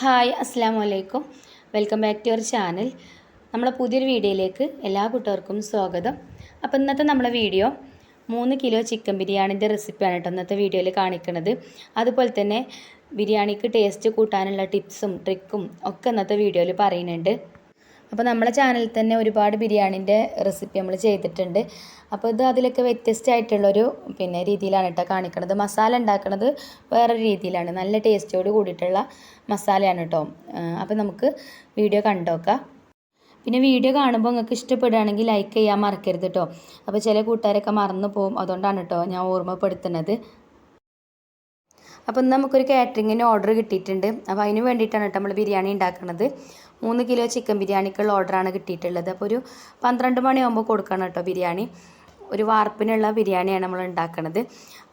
Hi അസ്സാം വലൈക്കും welcome back to your channel. നമ്മളെ പുതിയൊരു വീഡിയോയിലേക്ക് എല്ലാ കൂട്ടുകാർക്കും സ്വാഗതം. അപ്പോൾ ഇന്നത്തെ നമ്മളെ വീഡിയോ മൂന്ന് കിലോ ചിക്കൻ ബിരിയാണിന്റെ റെസിപ്പിയാണ് കേട്ടോ ഇന്നത്തെ വീഡിയോയിൽ കാണിക്കുന്നത് അതുപോലെ തന്നെ ബിരിയാണിക്ക് ടേസ്റ്റ് കൂട്ടാനുള്ള ടിപ്സും ട്രിക്കും ഒക്കെ ഇന്നത്തെ വീഡിയോയിൽ പറയുന്നുണ്ട്. അപ്പോൾ നമ്മളെ ചാനലിൽ തന്നെ ഒരുപാട് ബിരിയാണിന്റെ റെസിപ്പി നമ്മൾ ചെയ്തിട്ടുണ്ട്. അപ്പോൾ ഇത് അതിലൊക്കെ വ്യത്യസ്തമായിട്ടുള്ളൊരു പിന്നെ രീതിയിലാണ് കേട്ടോ കാണിക്കണത്. മസാല ഉണ്ടാക്കുന്നത് വേറെ രീതിയിലാണ്. നല്ല ടേസ്റ്റോട് കൂടിയിട്ടുള്ള മസാലയാണ് കേട്ടോ അപ്പോൾ നമുക്ക് വീഡിയോ കണ്ടോക്കാം. പിന്നെ വീഡിയോ കാണുമ്പോൾ നിങ്ങൾക്ക് ഇഷ്ടപ്പെടുകയാണെങ്കിൽ ലൈക്ക് ചെയ്യാൻ മറക്കരുത് കേട്ടോ അപ്പോൾ ചില കൂട്ടുകാരൊക്കെ മറന്നു പോകും അതുകൊണ്ടാണ് കേട്ടോ ഞാൻ ഓർമ്മപ്പെടുത്തുന്നത്. അപ്പോൾ ഇന്ന് നമുക്കൊരു കാറ്ററിങ്ങിന് ഓർഡർ കിട്ടിയിട്ടുണ്ട്. അപ്പോൾ അതിന് വേണ്ടിയിട്ടാണ് കേട്ടോ നമ്മൾ ബിരിയാണി ഉണ്ടാക്കുന്നത് മൂന്ന് കിലോ ചിക്കൻ ബിരിയാണിക്കുള്ള ഓർഡറാണ് കിട്ടിയിട്ടുള്ളത്. അപ്പോൾ ഒരു പന്ത്രണ്ട് മണിയാകുമ്പോൾ കൊടുക്കണം കേട്ടോ ബിരിയാണി. ഒരു വാർപ്പിനുള്ള ബിരിയാണിയാണ് നമ്മൾ ഉണ്ടാക്കുന്നത്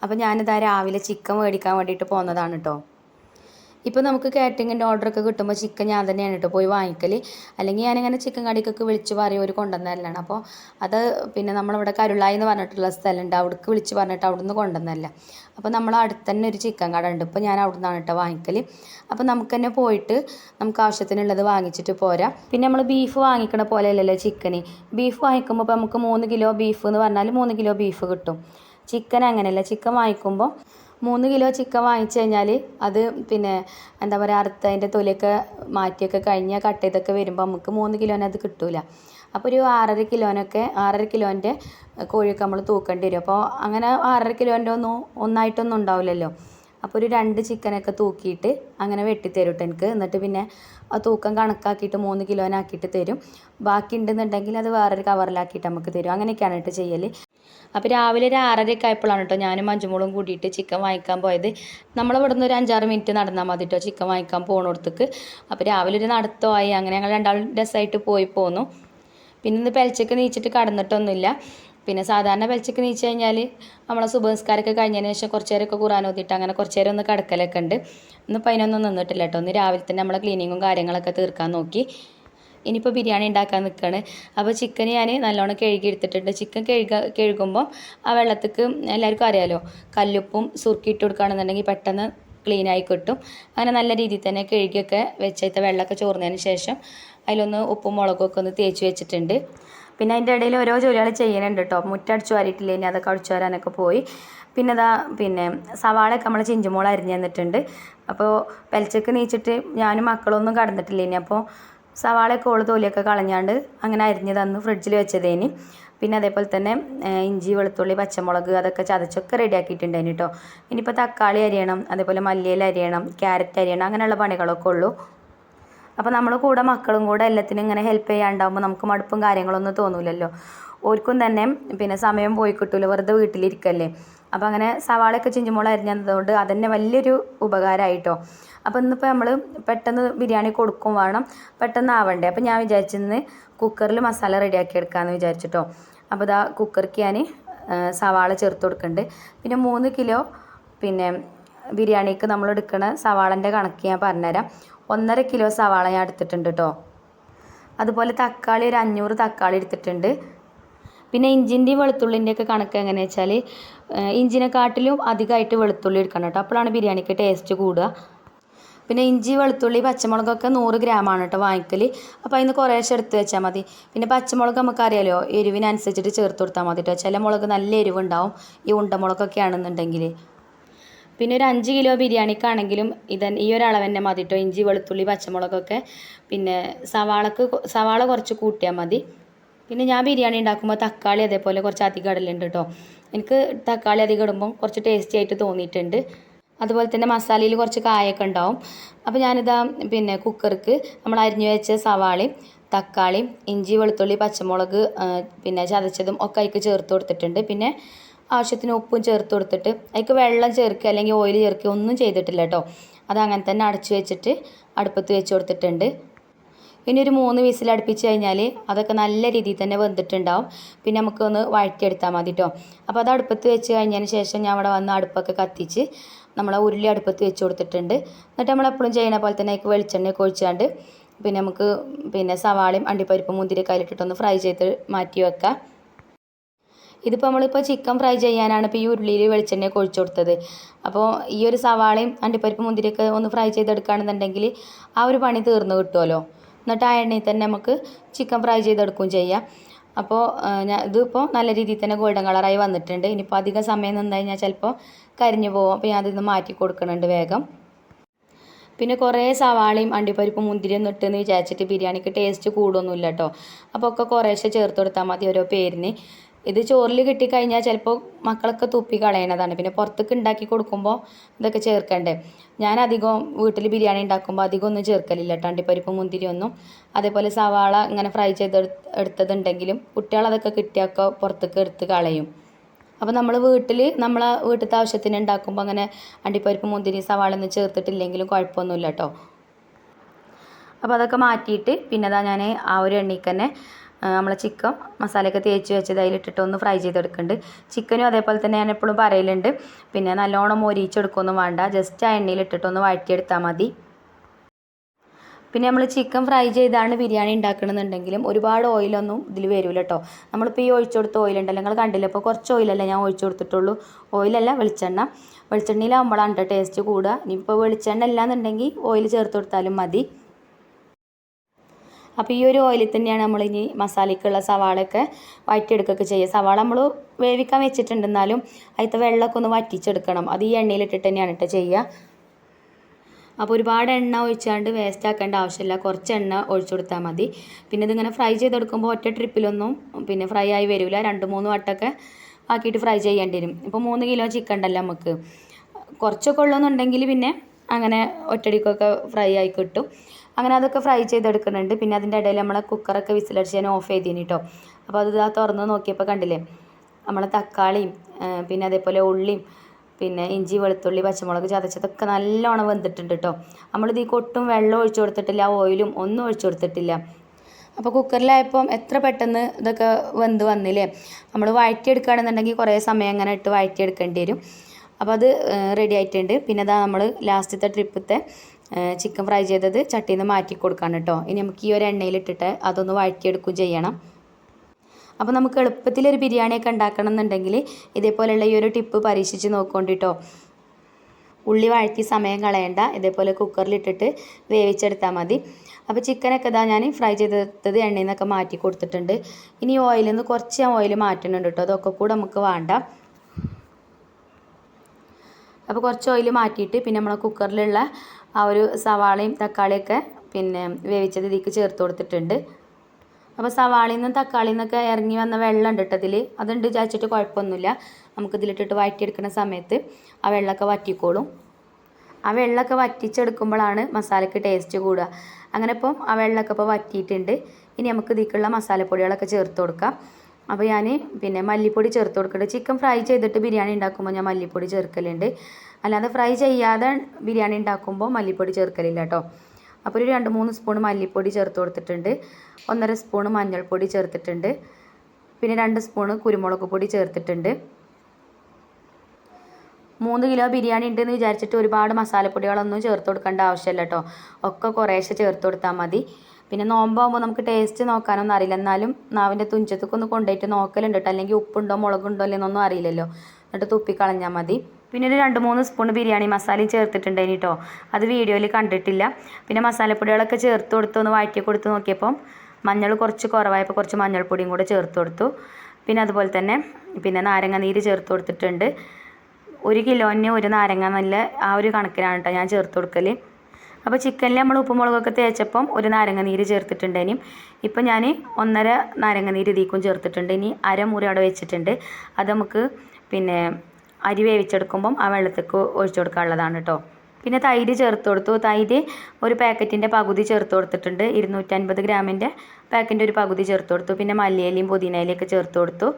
അപ്പോൾ ഞാനിതാ രാവിലെ ചിക്കൻ മേടിക്കാൻ വേണ്ടിയിട്ട് പോകുന്നതാണ് കേട്ടോ. ഇപ്പോൾ നമുക്ക് കാറ്ററിങ്ങിന്റെ ഓർഡറൊക്കെ കിട്ടുമ്പോൾ ചിക്കൻ ഞാൻ തന്നെയാണ് കേട്ടോ പോയി വാങ്ങിക്കൽ അല്ലെങ്കിൽ ഞാനിങ്ങനെ ചിക്കൻ കടിക്കൊക്കെ വിളിച്ച് പറയും ഒരു കൊണ്ടുവന്നതല്ലാണ്. അപ്പോൾ അത് പിന്നെ നമ്മളിവിടെ കരുളായി എന്ന് പറഞ്ഞിട്ടുള്ള സ്ഥലമുണ്ട്. അവിടേക്ക് വിളിച്ച് പറഞ്ഞിട്ട് അവിടെ നിന്ന് കൊണ്ടുവന്നല്ല അപ്പോൾ നമ്മൾ അടുത്ത് തന്നെ ഒരു ചിക്കൻ കട ഉണ്ട്. ഇപ്പോൾ ഞാൻ അവിടെ നിന്നാണ് കേട്ടോ വാങ്ങിക്കൽ അപ്പോൾ നമുക്ക് തന്നെ പോയിട്ട് നമുക്ക് ആവശ്യത്തിനുള്ളത് വാങ്ങിച്ചിട്ട് പോരാ. പിന്നെ നമ്മൾ ബീഫ് വാങ്ങിക്കണ പോലെ അല്ലല്ലോ ചിക്കന് ബീഫ് വാങ്ങിക്കുമ്പോൾ ഇപ്പോൾ നമുക്ക് മൂന്ന് കിലോ ബീഫ് എന്ന് പറഞ്ഞാൽ മൂന്ന് കിലോ ബീഫ് കിട്ടും. ചിക്കൻ അങ്ങനെയല്ല. ചിക്കൻ വാങ്ങിക്കുമ്പോൾ മൂന്ന് കിലോ ചിക്കൻ വാങ്ങിച്ചു കഴിഞ്ഞാൽ അത് പിന്നെ എന്താ പറയുക അറുത്തതിന്റെ തൊലിയൊക്കെ മാറ്റിയൊക്കെ കഴിഞ്ഞ് കട്ട് ചെയ്തൊക്കെ വരുമ്പോൾ നമുക്ക് മൂന്ന് കിലോനെ അത് കിട്ടൂല. അപ്പോൾ ഒരു ആറര കിലോനൊക്കെ ആറര കിലോന്റെ കോഴിയൊക്കെ നമ്മൾ തൂക്കേണ്ടി വരും. അപ്പോൾ അങ്ങനെ ആറര കിലോന്റെ ഒന്നും ഒന്നായിട്ടൊന്നും ഉണ്ടാവില്ലല്ലോ. അപ്പോൾ ഒരു രണ്ട് ചിക്കനൊക്കെ തൂക്കിയിട്ട് അങ്ങനെ വെട്ടിത്തരും കേട്ടോ എനിക്ക്. എന്നിട്ട് പിന്നെ ആ തൂക്കം കണക്കാക്കിയിട്ട് മൂന്ന് കിലോനാക്കിയിട്ട് തരും. ബാക്കി ഉണ്ടെന്നുണ്ടെങ്കിൽ അത് വേറൊരു കവറിലാക്കിയിട്ട് നമുക്ക് തരും. അങ്ങനെയൊക്കെയാണ് കേട്ടോ ചെയ്യൽ അപ്പോൾ രാവിലെ ഒരു ആറരയൊക്കെ ആയപ്പോഴാണ് കേട്ടോ ഞാനും മഞ്ഞുമോളും കൂടിയിട്ട് ചിക്കൻ വാങ്ങിക്കാൻ പോയത്. നമ്മളിവിടെ നിന്ന് ഒരു അഞ്ചാറ് മിനിറ്റ് നടന്നാൽ മതി കേട്ടോ ചിക്കൻ വാങ്ങിക്കാൻ പോകണോടത്തേക്ക് അപ്പോൾ രാവിലെ ഒരു നടത്തമായി. അങ്ങനെ ഞങ്ങൾ രണ്ടാളും രസമായിട്ട് പോയി പോന്നു. പിന്നെ ഇന്ന് പെലച്ചക്ക് നീച്ചിട്ട് കടന്നിട്ടൊന്നുമില്ല. പിന്നെ സാധാരണ പെലച്ചക്ക് നീച്ച് കഴിഞ്ഞാൽ നമ്മളെ സുബംസ്കാരമൊക്കെ കഴിഞ്ഞതിന് ശേഷം കുറച്ച് നേരമൊക്കെ ഖുറാൻ ഓതിയിട്ട് അങ്ങനെ കുറച്ച് നേരം ഒന്ന് കടക്കലൊക്കെ ഉണ്ട്. ഇന്നിപ്പോൾ അതിനൊന്നും നിന്നിട്ടില്ല കേട്ടോ ഒന്ന് രാവിലെ തന്നെ നമ്മളെ ക്ലീനിങ്ങും കാര്യങ്ങളൊക്കെ തീർക്കാൻ നോക്കി. ഇനിയിപ്പോൾ ബിരിയാണി ഉണ്ടാക്കാൻ നിൽക്കുകയാണ് അപ്പോൾ ചിക്കൻ ഞാൻ നല്ലോണം കഴുകി എടുത്തിട്ടുണ്ട് ചിക്കൻ കഴുക കഴുകുമ്പോൾ ആ വെള്ളത്തേക്ക് എല്ലാവർക്കും അറിയാലോ കല്ലുപ്പും സുറുക്കി ഇട്ട് കൊടുക്കുകയാണെന്നുണ്ടെങ്കിൽ പെട്ടെന്ന് ക്ലീനായി കിട്ടും. അങ്ങനെ നല്ല രീതിയിൽ തന്നെ കഴുകിയൊക്കെ വെച്ചത്തെ വെള്ളമൊക്കെ ചോർന്നതിന് ശേഷം അതിലൊന്ന് ഉപ്പും മുളകൊക്കെ ഒന്ന് തേച്ച് വെച്ചിട്ടുണ്ട്. പിന്നെ അതിന്റെ ഇടയിൽ ഓരോ ജോലികൾ ചെയ്യുന്നുണ്ട് കേട്ടോ മുറ്റടിച്ചു വാരിയിട്ടില്ല ഇനി അതൊക്കെ അടിച്ചു വരാനൊക്കെ പോയി. പിന്നെ ഇതാ പിന്നെ സവാളയൊക്കെ നമ്മൾ ചിഞ്ചുമോൾ അരിഞ്ഞു തന്നിട്ടുണ്ട്. അപ്പോൾ പെലച്ചക്ക് നീച്ചിട്ട് ഞാനും മക്കളൊന്നും കടന്നിട്ടില്ല ഇനി? അപ്പോൾ സവാളയൊക്കെ ഓൾ തൊലിയൊക്കെ കളഞ്ഞാണ്ട് അങ്ങനെ അരിഞ്ഞ് തന്ന് ഫ്രിഡ്ജിൽ വെച്ചതേന്. പിന്നെ അതേപോലെ തന്നെ ഇഞ്ചി വെളുത്തുള്ളി പച്ചമുളക് അതൊക്കെ ചതച്ചൊക്കെ റെഡിയാക്കിയിട്ടുണ്ടായിന് കേട്ടോ. ഇനിയിപ്പോൾ തക്കാളി അരിയണം അതേപോലെ മല്ലിയില അരിയണം ക്യാരറ്റ് അരിയണം അങ്ങനെയുള്ള പണികളൊക്കെ ഉള്ളൂ. അപ്പോൾ നമ്മൾ കൂടെ മക്കളും കൂടെ എല്ലാത്തിനും ഇങ്ങനെ ഹെൽപ്പ് ചെയ്യാണ്ടാവുമ്പോൾ നമുക്ക് മടുപ്പും കാര്യങ്ങളൊന്നും തോന്നൂലല്ലോ. ഓർക്കും തന്നെ പിന്നെ സമയം പോയി കിട്ടൂല വെറുതെ വീട്ടിലിരിക്കല്ലേ. അപ്പോൾ അങ്ങനെ സവാളയൊക്കെ ചിഞ്ചുമോളം അരിഞ്ഞതുകൊണ്ട് അതന്നെ വലിയൊരു ഉപകാരമായിട്ടോ അപ്പോൾ ഇന്നിപ്പോൾ നമ്മൾ പെട്ടെന്ന് ബിരിയാണി കൊടുക്കും വേണം. പെട്ടെന്ന് ആവണ്ടേ അപ്പോൾ ഞാൻ വിചാരിച്ചിന്ന് കുക്കറിൽ മസാല റെഡിയാക്കി എടുക്കാമെന്ന് വിചാരിച്ചിട്ടോ. അപ്പോൾ ഇതാ കുക്കർക്ക് ഞാൻ സവാള ചേർത്ത് കൊടുക്കുന്നുണ്ട് പിന്നെ മൂന്ന് കിലോ പിന്നെ ബിരിയാണിക്ക് നമ്മൾ എടുക്കുന്ന സവാളന്റെ കണക്ക് ഞാൻ പറഞ്ഞുതരാം ഒന്നര കിലോ സവാള ഞാൻ എടുത്തിട്ടുണ്ട് കേട്ടോ അതുപോലെ തക്കാളി ഒരു അഞ്ഞൂറ് തക്കാളി എടുത്തിട്ടുണ്ട്. പിന്നെ ഇഞ്ചിന്റെയും വെളുത്തുള്ളിന്റെ ഒക്കെ കണക്ക് എങ്ങനെയാ വെച്ചാൽ ഇഞ്ചിനെക്കാട്ടിലും അധികമായിട്ട് വെളുത്തുള്ളി എടുക്കണം കേട്ടോ അപ്പോഴാണ് ബിരിയാണിക്ക് ടേസ്റ്റ് കൂടുക. പിന്നെ ഇഞ്ചി വെളുത്തുള്ളി പച്ചമുളകൊക്കെ നൂറ് ഗ്രാമാണ് കേട്ടോ വാങ്ങിക്കൽ അപ്പോൾ അതിന് കുറേശ്ശെ എടുത്ത് വെച്ചാൽ മതി. പിന്നെ പച്ചമുളക് നമുക്കറിയാലോ എരിവിനനുസരിച്ചിട്ട് ചേർത്ത് കൊടുത്താൽ മതി കേട്ടോ. ചില മുളക് നല്ല എരിവുണ്ടാവും. ഈ ഉണ്ടമുളകൊക്കെ ആണെന്നുണ്ടെങ്കിൽ പിന്നെ ഒരു അഞ്ച് കിലോ ബിരിയാണിക്കാണെങ്കിലും ഇത് ഈ ഒരു അളവ് തന്നെ മതി കേട്ടോ. ഇഞ്ചി വെളുത്തുള്ളി പച്ചമുളകൊക്കെ. പിന്നെ സവാളക്ക് സവാള കുറച്ച് കൂട്ടിയാൽ മതി. പിന്നെ ഞാൻ ബിരിയാണി ഉണ്ടാക്കുമ്പോൾ തക്കാളി അതേപോലെ കുറച്ച് അധികം ഇടലുണ്ട് കേട്ടോ. എനിക്ക് തക്കാളി അധികം ഇടുമ്പം കുറച്ച് ടേസ്റ്റി ആയിട്ട് തോന്നിയിട്ടുണ്ട്. അതുപോലെ തന്നെ മസാലയിൽ കുറച്ച് കായൊക്കെ ഉണ്ടാവും. അപ്പോൾ ഞാനിതാ പിന്നെ കുക്കർക്ക് നമ്മൾ അരിഞ്ഞു വെച്ച സവാളയും തക്കാളിയും ഇഞ്ചി വെളുത്തുള്ളി പച്ചമുളക് പിന്നെ ചതച്ചതും ഒക്കെ അതിക്ക് ചേർത്ത് കൊടുത്തിട്ടുണ്ട്. പിന്നെ ആവശ്യത്തിന് ഉപ്പും ചേർത്ത് കൊടുത്തിട്ട് അതിക്ക് വെള്ളം ചേർക്കുക അല്ലെങ്കിൽ ഓയിൽ ചേർക്കുക ഒന്നും ചെയ്തിട്ടില്ല കേട്ടോ അതങ്ങനെ തന്നെ അടച്ചു വെച്ചിട്ട് അടുപ്പത്ത് വെച്ച് കൊടുത്തിട്ടുണ്ട്. ഇനി ഒരു മൂന്ന് വിസിൽ അടുപ്പിച്ച് കഴിഞ്ഞാൽ അതൊക്കെ നല്ല രീതിയിൽ തന്നെ വെന്തിട്ടുണ്ടാവും. പിന്നെ നമുക്കൊന്ന് വഴറ്റിയെടുത്താൽ മതി കേട്ടോ അപ്പോൾ അത് അടുപ്പത്ത് വെച്ച് കഴിഞ്ഞതിന് ശേഷം ഞാൻ അവിടെ വന്ന് അടുപ്പൊക്കെ കത്തിച്ച് നമ്മൾ ഉരുളി അടുപ്പത്ത് വെച്ച് കൊടുത്തിട്ടുണ്ട്. എന്നിട്ട് നമ്മൾ എപ്പോഴും ചെയ്യുന്ന പോലെ തന്നെ അതിലേക്ക് വെളിച്ചെണ്ണയൊക്കെ ഒഴിച്ചാണ്ട് പിന്നെ നമുക്ക് പിന്നെ സവാളയും അണ്ടിപ്പരിപ്പും മുന്തിരി കയ്യിലിട്ടിട്ടൊന്ന് ഫ്രൈ ചെയ്ത് മാറ്റി വെക്കാം. ഇതിപ്പോൾ നമ്മളിപ്പോൾ ചിക്കൻ ഫ്രൈ ചെയ്യാനാണ് ഇപ്പോൾ ഈ ഉരുളിയിൽ വെളിച്ചെണ്ണയൊക്കെ ഒഴിച്ചു കൊടുത്തത്. അപ്പോൾ ഈ ഒരു സവാളയും അണ്ടിപ്പരിപ്പ് മുന്തിരിയൊക്കെ ഒന്ന് ഫ്രൈ ചെയ്തെടുക്കുകയാണെന്നുണ്ടെങ്കിൽ ആ ഒരു പണി തീർന്നു കിട്ടുമല്ലോ. എന്നിട്ട് ആ എണ്ണയിൽ തന്നെ നമുക്ക് ചിക്കൻ ഫ്രൈ ചെയ്തെടുക്കുകയും ചെയ്യാം. അപ്പോൾ ഞാൻ ഇതിപ്പോൾ നല്ല രീതിയിൽ തന്നെ ഗോൾഡൻ കളറായി വന്നിട്ടുണ്ട്. ഇനിയിപ്പോൾ അധികം സമയം നിന്നായി കഴിഞ്ഞാൽ ചിലപ്പോൾ കരിഞ്ഞു പോകും അപ്പോൾ ഞാൻ അതിന്ന് മാറ്റി കൊടുക്കുന്നുണ്ട് വേഗം. പിന്നെ കുറേ സവാളയും അണ്ടിപ്പരിപ്പും മുന്തിരിയും ഇട്ടെന്ന് വിചാരിച്ചിട്ട് ബിരിയാണിക്ക് ടേസ്റ്റ് കൂടുമൊന്നുമില്ല കേട്ടോ അപ്പോൾ ഒക്കെ കുറേശ്ശെ ചേർത്ത് കൊടുത്താൽ മതി ഓരോ പേരിന്. ഇത് ചോറിൽ കിട്ടിക്കഴിഞ്ഞാൽ ചിലപ്പോൾ മക്കളൊക്കെ തുപ്പി കളയണതാണ്. പിന്നെ പുറത്തേക്ക് ഉണ്ടാക്കി കൊടുക്കുമ്പോൾ ഇതൊക്കെ ചേർക്കണ്ടേ? ഞാൻ അധികം വീട്ടിൽ ബിരിയാണി ഉണ്ടാക്കുമ്പോൾ അധികം ഒന്നും ചേർക്കലില്ല കേട്ടോ അണ്ടിപ്പരിപ്പ് മുന്തിരി ഒന്നും അതേപോലെ സവാള ഇങ്ങനെ ഫ്രൈ ചെയ്ത് എടുത്തതുണ്ടെങ്കിലും കുട്ടികളതൊക്കെ കിട്ടിയൊക്കെ പുറത്തേക്ക് എടുത്ത് കളയും. അപ്പോൾ നമ്മൾ വീട്ടിൽ നമ്മളെ വീട്ടിലത്തെ ആവശ്യത്തിന് ഉണ്ടാക്കുമ്പോൾ അങ്ങനെ അണ്ടിപ്പരിപ്പ് മുന്തിരി സവാള ഒന്നും ചേർത്തിട്ടില്ലെങ്കിലും കുഴപ്പമൊന്നുമില്ല കേട്ടോ അപ്പോൾ അതൊക്കെ മാറ്റിയിട്ട് പിന്നെ അതാ ഞാൻ ആ ഒരു എണ്ണയ്ക്ക് തന്നെ നമ്മളെ ചിക്കൻ മസാലയൊക്കെ തേച്ച് വെച്ചത് അതിലിട്ടിട്ട് ഒന്ന് ഫ്രൈ ചെയ്തെടുക്കുന്നുണ്ട്. ചിക്കനും അതേപോലെ തന്നെ ഞാൻ എപ്പോഴും പറയലുണ്ട്. പിന്നെ നല്ലോണം മൊരിച്ചെടുക്കൊന്നും വേണ്ട. ജസ്റ്റ് ആ എണ്ണയിൽ ഇട്ടിട്ടൊന്ന് വഴറ്റിയെടുത്താൽ മതി. പിന്നെ നമ്മൾ ചിക്കൻ ഫ്രൈ ചെയ്താണ് ബിരിയാണി ഉണ്ടാക്കണമെന്നുണ്ടെങ്കിലും ഒരുപാട് ഓയിലൊന്നും ഇതിൽ വരില്ല കേട്ടോ. നമ്മളിപ്പോൾ ഈ ഒഴിച്ചു കൊടുത്ത ഓയിലുണ്ടല്ലോ. നിങ്ങൾ കണ്ടില്ല? അപ്പോൾ കുറച്ച് ഓയിലല്ല ഞാൻ ഒഴിച്ചു കൊടുത്തിട്ടുള്ളൂ ഓയിലല്ല വെളിച്ചെണ്ണ. വെളിച്ചെണ്ണയിലാകുമ്പോഴാണ് കേട്ടോ ടേസ്റ്റ് കൂടുക. ഇനിയിപ്പോൾ വെളിച്ചെണ്ണ ഇല്ലാന്നുണ്ടെങ്കിൽ ഓയിൽ ചേർത്ത് കൊടുത്താലും മതി. അപ്പോൾ ഈ ഒരു ഓയിലിൽ തന്നെയാണ് നമ്മൾ ഇനി മസാലയ്ക്കുള്ള സവാളയൊക്കെ വഴറ്റിയെടുക്കുകയൊക്കെ ചെയ്യുക. സവാള നമ്മൾ വേവിക്കാൻ വെച്ചിട്ടുണ്ട്. എന്നാലും വെള്ളമൊക്കെ ഒന്ന് വറ്റിച്ചെടുക്കണം. അത് ഈ എണ്ണയിലിട്ടിട്ട് തന്നെയാണ് കേട്ടോ ചെയ്യുക. അപ്പോൾ ഒരുപാട് എണ്ണ ഒഴിച്ചാണ്ട് വേസ്റ്റ് ആക്കേണ്ട ആവശ്യമില്ല. കുറച്ച് എണ്ണ ഒഴിച്ചു കൊടുത്താൽ മതി. പിന്നെ ഇതിങ്ങനെ ഫ്രൈ ചെയ്തെടുക്കുമ്പോൾ ഒറ്റ ട്രിപ്പിലൊന്നും പിന്നെ ഫ്രൈ ആയി വരില്ല. രണ്ട് മൂന്ന് വട്ടമൊക്കെ ആക്കിയിട്ട് ഫ്രൈ ചെയ്യേണ്ടി വരും. ഇപ്പോൾ മൂന്ന് കിലോ ചിക്കൻ ഉണ്ടല്ലോ നമുക്ക് കുറച്ചൊക്കെ ഉള്ളതെന്നുണ്ടെങ്കിൽ പിന്നെ അങ്ങനെ ഒറ്റടിക്കൊക്കെ ഫ്രൈ ആയി കിട്ടും. അങ്ങനെ അതൊക്കെ ഫ്രൈ ചെയ്തെടുക്കുന്നുണ്ട്. പിന്നെ അതിന്റെ ഇടയിൽ നമ്മളെ കുക്കറൊക്കെ വിസിലടിച്ച് ഞാൻ ഓഫ് ചെയ്തിന് കേട്ടോ അപ്പോൾ അത് ആ തുറന്ന് നോക്കിയപ്പോൾ കണ്ടില്ലേ? നമ്മളെ തക്കാളിയും പിന്നെ അതേപോലെ ഉള്ളിയും പിന്നെ ഇഞ്ചി വെളുത്തുള്ളി പച്ചമുളക് ചതച്ചതൊക്കെ നല്ലോണം വെന്തിട്ടുണ്ട് കേട്ടോ നമ്മളിത് ഈ കൊട്ടും വെള്ളം ഒഴിച്ചു കൊടുത്തിട്ടില്ല ഓയിലും ഒന്നും ഒഴിച്ചു കൊടുത്തിട്ടില്ല. അപ്പോൾ കുക്കറിലായപ്പം എത്ര പെട്ടെന്ന് ഇതൊക്കെ വെന്ത് വന്നില്ലേ? നമ്മൾ വഴറ്റിയെടുക്കുകയാണെന്നുണ്ടെങ്കിൽ കുറേ സമയം അങ്ങനെ ഇട്ട് വഴറ്റിയെടുക്കേണ്ടി വരും. അപ്പോൾ അത് റെഡി ആയിട്ടുണ്ട്. പിന്നെ അതാ നമ്മൾ ലാസ്റ്റത്തെ ട്രിപ്പത്തെ ചിക്കൻ ഫ്രൈ ചെയ്തത് ചട്ടിയിൽ നിന്ന് മാറ്റി കൊടുക്കാണ് കേട്ടോ. ഇനി നമുക്ക് ഈ ഒരു എണ്ണയിലിട്ടിട്ട് അതൊന്ന് വഴറ്റിയെടുക്കുകയും ചെയ്യണം. അപ്പോൾ നമുക്ക് എളുപ്പത്തിൽ ഒരു ബിരിയാണിയൊക്കെ ഉണ്ടാക്കണം എന്നുണ്ടെങ്കിൽ ഇതേപോലെയുള്ള ഈ ഒരു ടിപ്പ് പരീക്ഷിച്ച് നോക്കൊണ്ടിട്ടോ ഉള്ളി വഴറ്റി സമയം കളയണ്ട. ഇതേപോലെ കുക്കറിലിട്ടിട്ട് വേവിച്ചെടുത്താൽ മതി. അപ്പോൾ ചിക്കനൊക്കെ ഇതാ ഞാൻ ഫ്രൈ ചെയ്തെടുത്തത് എണ്ണയിൽ നിന്നൊക്കെ മാറ്റി കൊടുത്തിട്ടുണ്ട്. ഇനി ഓയിലിൽ നിന്ന് കുറച്ച് ഓയിൽ മാറ്റുന്നുണ്ട് കേട്ടോ അതൊക്കെ കൂടെ നമുക്ക് വേണ്ട. അപ്പോൾ കുറച്ച് ഓയിൽ മാറ്റിയിട്ട് പിന്നെ നമ്മളെ കുക്കറിലുള്ള ആ ഒരു സവാളയും തക്കാളിയൊക്കെ പിന്നെ വേവിച്ചത് ഇതിലേക്ക് ചേർത്ത് കൊടുത്തിട്ടുണ്ട്. അപ്പോൾ സവാളയിൽ നിന്നും തക്കാളിയിൽ നിന്നൊക്കെ ഇറങ്ങി വന്ന വെള്ളം ഉണ്ട് ഇട്ടതിൽ അതുണ്ട് വിചാരിച്ചിട്ട് കുഴപ്പമൊന്നുമില്ല. നമുക്ക് ഇതിലിട്ടിട്ട് വഴറ്റിയെടുക്കുന്ന സമയത്ത് ആ വെള്ളമൊക്കെ വറ്റിക്കോളും. ആ വെള്ളമൊക്കെ വറ്റിച്ചെടുക്കുമ്പോഴാണ് മസാലയ്ക്ക് ടേസ്റ്റ് കൂടുക. അങ്ങനെ ഇപ്പം ആ വെള്ളമൊക്കെ ഇപ്പോൾ വറ്റിയിട്ടുണ്ട്. ഇനി നമുക്ക് ഇതിലേക്കുള്ള മസാലപ്പൊടികളൊക്കെ ചേർത്ത് കൊടുക്കാം. അപ്പോൾ ഞാൻ പിന്നെ മല്ലിപ്പൊടി ചേർത്ത് കൊടുക്കുന്നുണ്ട്. ചിക്കൻ ഫ്രൈ ചെയ്തിട്ട് ബിരിയാണി ഉണ്ടാക്കുമ്പോൾ ഞാൻ മല്ലിപ്പൊടി ചേർക്കലുണ്ട്. അല്ലാതെ ഫ്രൈ ചെയ്യാതെ ബിരിയാണി ഉണ്ടാക്കുമ്പോൾ മല്ലിപ്പൊടി ചേർക്കലില്ല കേട്ടോ അപ്പോൾ ഒരു രണ്ട് മൂന്ന് സ്പൂൺ മല്ലിപ്പൊടി ചേർത്ത് കൊടുത്തിട്ടുണ്ട്. ഒന്നര സ്പൂൺ മഞ്ഞൾപ്പൊടി ചേർത്തിട്ടുണ്ട്. പിന്നെ രണ്ട് സ്പൂൺ കുരുമുളക് പൊടി ചേർത്തിട്ടുണ്ട്. മൂന്ന് കിലോ ബിരിയാണി ഉണ്ടെന്ന് വിചാരിച്ചിട്ട് ഒരുപാട് മസാലപ്പൊടികളൊന്നും ചേർത്ത് കൊടുക്കേണ്ട ആവശ്യമില്ല കേട്ടോ ഒക്കെ കുറേശ്ശെ ചേർത്ത് കൊടുത്താൽ മതി. പിന്നെ നോമ്പാകുമ്പോൾ നമുക്ക് ടേസ്റ്റ് നോക്കാനൊന്നും അറിയില്ല. എന്നാലും നാവിന്റെ തുഞ്ചത്തൊക്കെ ഒന്ന് കൊണ്ടുപോയിട്ട് നോക്കലുണ്ട് കേട്ടോ അല്ലെങ്കിൽ ഉപ്പുണ്ടോ മുളകുണ്ടോ അല്ലെന്നൊന്നും അറിയില്ലല്ലോ. എന്നിട്ട് തുപ്പിക്കളഞ്ഞാൽ മതി. പിന്നെ ഒരു രണ്ട് മൂന്ന് സ്പൂൺ ബിരിയാണി മസാലയും ചേർത്തിട്ടുണ്ടായിന് കേട്ടോ അത് വീഡിയോയിൽ കണ്ടിട്ടില്ല. പിന്നെ മസാലപ്പൊടികളൊക്കെ ചേർത്ത് കൊടുത്ത് ഒന്ന് വഴറ്റി കൊടുത്ത് നോക്കിയപ്പം മഞ്ഞൾ കുറച്ച് കുറവായപ്പോൾ കുറച്ച് മഞ്ഞൾപ്പൊടിയും കൂടെ ചേർത്ത് കൊടുത്തു. പിന്നെ അതുപോലെ തന്നെ പിന്നെ നാരങ്ങ നീര് ചേർത്ത് കൊടുത്തിട്ടുണ്ട്. ഒരു കിലോന് ഒരു നാരങ്ങ നല്ല ആ ഒരു കണക്കിനാണ് കേട്ടോ ഞാൻ ചേർത്ത് കൊടുക്കൽ അപ്പോൾ ചിക്കനിൽ നമ്മൾ ഉപ്പുമുളകൊക്കെ തേച്ചപ്പം ഒരു നാരങ്ങ നീര് ചേർത്തിട്ടുണ്ടേനും ഇപ്പം ഞാൻ ഒന്നര നാരങ്ങ നീര് ഇതിക്കും ചേർത്തിട്ടുണ്ട് ഇനി അരമുറി അവിടെ വെച്ചിട്ടുണ്ട്. അത് നമുക്ക് പിന്നെ അരി വേവിച്ചെടുക്കുമ്പം ആ വെള്ളത്തേക്ക് ഒഴിച്ചു കൊടുക്കാനുള്ളതാണ് കേട്ടോ. പിന്നെ തൈര് ചേർത്ത് കൊടുത്തു. തൈര് ഒരു പാക്കറ്റിന്റെ പകുതി ചേർത്ത് കൊടുത്തിട്ടുണ്ട്. ഇരുന്നൂറ്റൻപത് ഗ്രാമിന്റെ പാക്കറ്റിന്റെ ഒരു പകുതി ചേർത്ത് കൊടുത്തു. പിന്നെ മല്ലിയിലയും പുതിനയിലയും ഒക്കെ ചേർത്ത് കൊടുത്തു.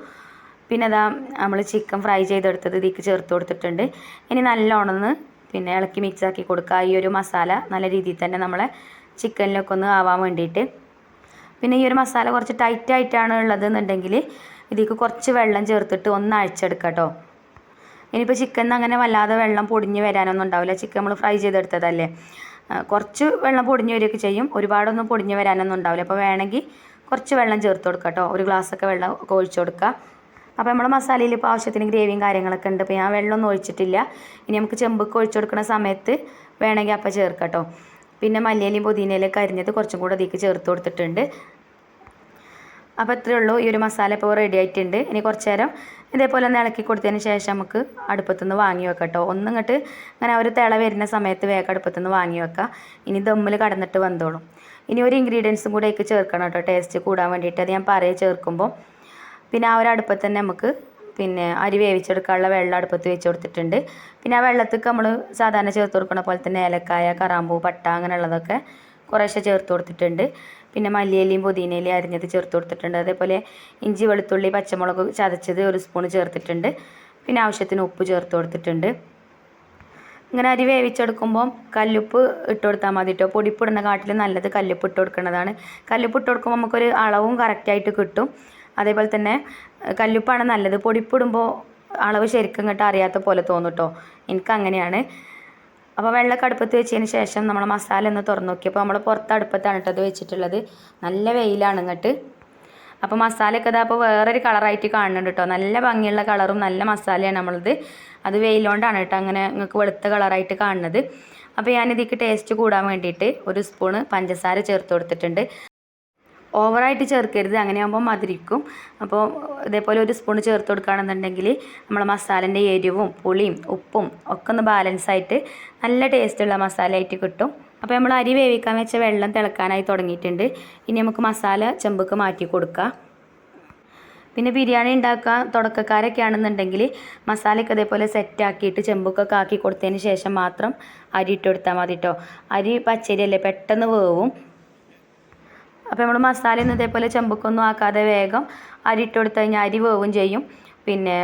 പിന്നെ അതാ നമ്മൾ ചിക്കൻ ഫ്രൈ ചെയ്തെടുത്തത് ഇതിലേക്ക് ചേർത്ത് കൊടുത്തിട്ടുണ്ട്. ഇനി നല്ലോണമെന്ന് പിന്നെ ഇളക്കി മിക്സ് ആക്കി കൊടുക്കുക. ഈ ഒരു മസാല നല്ല രീതിയിൽ തന്നെ നമ്മളെ ചിക്കനിലൊക്കെ ഒന്ന് ആവാൻ വേണ്ടിയിട്ട്. പിന്നെ ഈ ഒരു മസാല കുറച്ച് ടൈറ്റായിട്ടാണ് ഉള്ളത് എന്നുണ്ടെങ്കിൽ ഇതിലേക്ക് കുറച്ച് വെള്ളം ചേർത്തിട്ട് ഒന്ന് അഴിച്ചെടുക്കാം കേട്ടോ. ഇനിയിപ്പോൾ ചിക്കൻ അങ്ങനെ വല്ലാതെ വെള്ളം പൊടിഞ്ഞ് വരാനൊന്നും ഉണ്ടാവില്ല. ചിക്കൻ നമ്മൾ ഫ്രൈ ചെയ്തെടുത്തതല്ലേ. കുറച്ച് വെള്ളം പൊടിഞ്ഞ് വരികയൊക്കെ ചെയ്യും. ഒരുപാടൊന്നും പൊടിഞ്ഞ് വരാനൊന്നും ഉണ്ടാവില്ല. അപ്പോൾ വേണമെങ്കിൽ കുറച്ച് വെള്ളം ചേർത്ത് കൊടുക്കുക കേട്ടോ. ഒരു ഗ്ലാസ്സൊക്കെ വെള്ളം ഒക്കെ ഒഴിച്ചു കൊടുക്കുക. അപ്പോൾ നമ്മൾ മസാലയിൽ ഇപ്പോൾ ആവശ്യത്തിന് ഗ്രേവിയും കാര്യങ്ങളൊക്കെ ഉണ്ട്. അപ്പോൾ ഞാൻ വെള്ളമൊന്നും ഒഴിച്ചിട്ടില്ല. ഇനി നമുക്ക് ചെമ്പൊക്കെ ഒഴിച്ചു കൊടുക്കുന്ന സമയത്ത് വേണമെങ്കിൽ അപ്പം ചേർക്കട്ടോ പിന്നെ മല്ലിയിലും പുതിനയിലൊക്കെ അരിഞ്ഞത് കുറച്ചും കൂടെ അതിലേക്ക് ചേർത്ത് കൊടുത്തിട്ടുണ്ട്. അപ്പോൾ ഇത്രയേ ഉള്ളൂ. ഈ ഒരു മസാല ഇപ്പോൾ റെഡി ആയിട്ടുണ്ട്. ഇനി കുറച്ച് നേരം ഇതേപോലെ ഒന്ന് ഇളക്കി കൊടുത്തതിന് ശേഷം നമുക്ക് അടുപ്പത്തുനിന്ന് വാങ്ങി വെക്കാം കേട്ടോ ഒന്നിങ്ങോട്ട് അങ്ങനെ ഒരു തിള വരുന്ന സമയത്ത് വേഗം അടുപ്പത്തുനിന്ന് വാങ്ങി വെക്കാം. ഇനി ദമ്മിൽ കടന്നിട്ട് വന്നോളും ഇനി ഒരു ഇൻഗ്രീഡിയൻസും കൂടെ അതിലേക്ക് ചേർക്കണം കേട്ടോ. ടേസ്റ്റ് കൂടാൻ വേണ്ടിയിട്ട്. അത് ഞാൻ പറയെ ചേർക്കുമ്പോൾ പിന്നെ ആ ഒരു അടുപ്പത്ത് തന്നെ നമുക്ക് പിന്നെ അരി വേവിച്ചെടുക്കാനുള്ള വെള്ളം അടുപ്പത്ത് വെച്ച് കൊടുത്തിട്ടുണ്ട്. പിന്നെ ആ വെള്ളത്തേക്ക് നമ്മൾ സാധാരണ ചേർത്ത് കൊടുക്കുന്ന പോലെ തന്നെ ഏലക്കായ കറാമ്പൂ പട്ട അങ്ങനെയുള്ളതൊക്കെ കുറേശ്ശെ ചേർത്ത് കൊടുത്തിട്ടുണ്ട്. പിന്നെ മല്ലിയിലയും പുതിനയിലയും അരിഞ്ഞത് ചേർത്ത് കൊടുത്തിട്ടുണ്ട്. അതേപോലെ ഇഞ്ചി വെളുത്തുള്ളി പച്ചമുളക് ചതച്ചത് ഒരു സ്പൂൺ ചേർത്തിട്ടുണ്ട്. പിന്നെ ആവശ്യത്തിന് ഉപ്പ് ചേർത്ത് കൊടുത്തിട്ടുണ്ട്. ഇങ്ങനെ അരി വേവിച്ചെടുക്കുമ്പോൾ കല്ലുപ്പ് ഇട്ട് കൊടുത്താൽ മതി കേട്ടോ പൊടിപ്പിടുന്ന കാട്ടിൽ നല്ലത് കല്ലുപ്പ് ഇട്ട് കൊടുക്കുന്നതാണ്. കല്ലുപ്പ് ഇട്ട് കൊടുക്കുമ്പോൾ നമുക്കൊരു അളവും കറക്റ്റായിട്ട് കിട്ടും. അതേപോലെ തന്നെ കല്ലുപ്പാണ് നല്ലത്. പൊടിപ്പിടുമ്പോൾ അളവ് ശരിക്കും ഇങ്ങോട്ട് അറിയാത്ത പോലെ തോന്നും കേട്ടോ എനിക്ക് അങ്ങനെയാണ് അപ്പോൾ വെള്ളമൊക്കെ അടുപ്പത്ത് വെച്ചതിന് ശേഷം നമ്മൾ മസാല ഒന്ന് തുറന്നു നോക്കിയപ്പോൾ നമ്മൾ പുറത്ത് അടുപ്പത്താണ് കേട്ടോ അത് വെച്ചിട്ടുള്ളത്. നല്ല വെയിലാണ് ഇങ്ങോട്ട്. അപ്പോൾ മസാലയൊക്കെ ഇതാ അപ്പോൾ വേറൊരു കളറായിട്ട് കാണുന്നുണ്ട് കേട്ടോ. നല്ല ഭംഗിയുള്ള കളറും നല്ല മസാലയാണ് നമ്മളത്. അത് വെയിലുകൊണ്ടാണ് കേട്ടോ അങ്ങനെ നിങ്ങൾക്ക് വെളുത്ത കളറായിട്ട് കാണുന്നത്. അപ്പോൾ ഞാനിതിക്ക് ടേസ്റ്റ് കൂടാൻ വേണ്ടിയിട്ട് ഒരു സ്പൂണ് പഞ്ചസാര ചേർത്ത് കൊടുത്തിട്ടുണ്ട്. ഓവറായിട്ട് ചേർക്കരുത്. അങ്ങനെയാകുമ്പോൾ മധുരിക്കും. അപ്പോൾ ഇതേപോലെ ഒരു സ്പൂൺ ചേർത്ത് കൊടുക്കുകയാണെന്നുണ്ടെങ്കിൽ നമ്മൾ മസാലന്റെ എരിവും പുളിയും ഉപ്പും ഒക്കെ ഒന്ന് ബാലൻസ് ആയിട്ട് നല്ല ടേസ്റ്റുള്ള മസാലയായിട്ട് കിട്ടും. അപ്പോൾ നമ്മൾ അരി വേവിക്കാൻ വെച്ച വെള്ളം തിളക്കാനായി തുടങ്ങിയിട്ടുണ്ട്. ഇനി നമുക്ക് മസാല ചെമ്പക്ക് മാറ്റി കൊടുക്കാം. പിന്നെ ബിരിയാണി ഉണ്ടാക്കാൻ തുടക്കക്കാരൊക്കെ ആണെന്നുണ്ടെങ്കിൽ മസാലയൊക്കെ അതേപോലെ സെറ്റാക്കിയിട്ട് ചെമ്പൊക്കെ ആക്കി കൊടുത്തതിന് ശേഷം മാത്രം അരി ഇട്ട് കൊടുത്താൽ മതി കേട്ടോ അരി പച്ചരി അല്ലേ പെട്ടെന്ന് വേവും. അപ്പോൾ നമ്മൾ മസാല മസാലയൊന്നും ഇതേപോലെ ചെമ്പക്കൊന്നും ആക്കാതെ വേഗം അരി ഇട്ട് കൊടുത്തു കഴിഞ്ഞാൽ അരി വേവും ചെയ്യും. പിന്നെ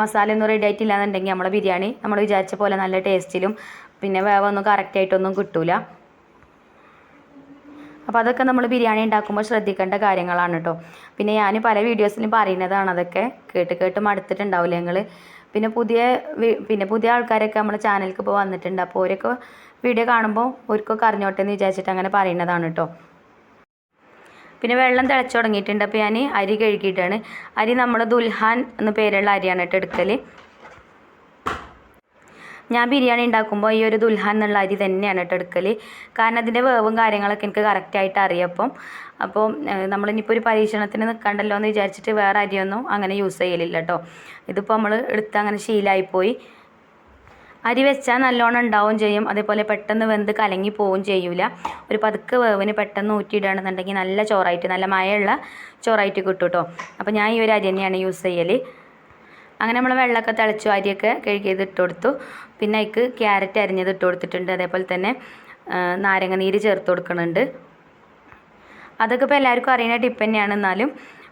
മസാല ഒന്നും റെഡി ആയിട്ടില്ല എന്നുണ്ടെങ്കിൽ നമ്മളെ ബിരിയാണി നമ്മൾ വിചാരിച്ച പോലെ നല്ല ടേസ്റ്റിലും പിന്നെ വേവൊന്നും കറക്റ്റായിട്ടൊന്നും കിട്ടൂല. അപ്പോൾ അതൊക്കെ നമ്മൾ ബിരിയാണി ഉണ്ടാക്കുമ്പോൾ ശ്രദ്ധിക്കേണ്ട കാര്യങ്ങളാണ് കേട്ടോ പിന്നെ ഞാൻ പല വീഡിയോസിലും പറയുന്നതാണ് അതൊക്കെ. കേട്ട് കേട്ട് മടുത്തിട്ടുണ്ടാവില്ല ഞങ്ങൾ പിന്നെ പുതിയ പിന്നെ പുതിയ ആൾക്കാരൊക്കെ നമ്മുടെ ചാനലിലേക്ക് ഇപ്പോൾ വന്നിട്ടുണ്ട്. അപ്പോൾ ഓരൊക്കെ വീഡിയോ കാണുമ്പോൾ അവർക്കൊക്കെ അറിഞ്ഞോട്ടെ എന്ന് വിചാരിച്ചിട്ട് അങ്ങനെ പറയുന്നതാണ് കേട്ടോ പിന്നെ വെള്ളം തിളച്ച് തുടങ്ങിയിട്ടുണ്ട്. അപ്പോൾ ഞാൻ അരി കഴുകിയിട്ടാണ്. അരി നമ്മൾ ദുൽഹാൻ എന്ന പേരുള്ള അരിയാണ് കേട്ടോ എടുക്കൽ ഞാൻ ബിരിയാണി ഉണ്ടാക്കുമ്പോൾ ഈ ഒരു ദുൽഹാൻ എന്നുള്ള അരി തന്നെയാണ് കേട്ടോ എടുക്കൽ കാരണം അതിന്റെ വേവും കാര്യങ്ങളൊക്കെ എനിക്ക് കറക്റ്റായിട്ട് അറിയാം അപ്പോൾ അപ്പോൾ നമ്മളിനിപ്പോൾ ഒരു പരീക്ഷണത്തിന് നിൽക്കണ്ടല്ലോ എന്ന് വിചാരിച്ചിട്ട് വേറെ അരിയൊന്നും അങ്ങനെ യൂസ് ചെയ്യലില്ല കേട്ടോ. ഇതിപ്പോൾ നമ്മൾ എടുത്ത് അങ്ങനെ ശീലമായിപ്പോയി അരി വെച്ചാൽ നല്ലോണം ഉണ്ടാവും ചെയ്യും. അതേപോലെ പെട്ടെന്ന് വെന്ത് കലങ്ങി പോവും ചെയ്യൂല. ഒരു പതുക്കെ വേവിന് പെട്ടെന്ന് ഊറ്റിയിടുകയാണെന്നുണ്ടെങ്കിൽ നല്ല ചോറായിട്ട് നല്ല മഴയുള്ള ചോറായിട്ട് കിട്ടും കേട്ടോ അപ്പോൾ ഞാൻ ഈ ഒരു അരി തന്നെയാണ് യൂസ് ചെയ്യൽ അങ്ങനെ നമ്മൾ വെള്ളമൊക്കെ തിളച്ചു അരിയൊക്കെ കഴുകിയത് ഇട്ട് കൊടുത്തു. പിന്നെ അതിക്ക് ക്യാരറ്റ് അരിഞ്ഞത് ഇട്ട് കൊടുത്തിട്ടുണ്ട്. അതേപോലെ തന്നെ നാരങ്ങ നീര് ചേർത്ത് കൊടുക്കുന്നുണ്ട് അതൊക്കെ ഇപ്പോൾ എല്ലാവർക്കും അറിയുന്ന ടിപ്പ് തന്നെയാണ്. എന്നാലും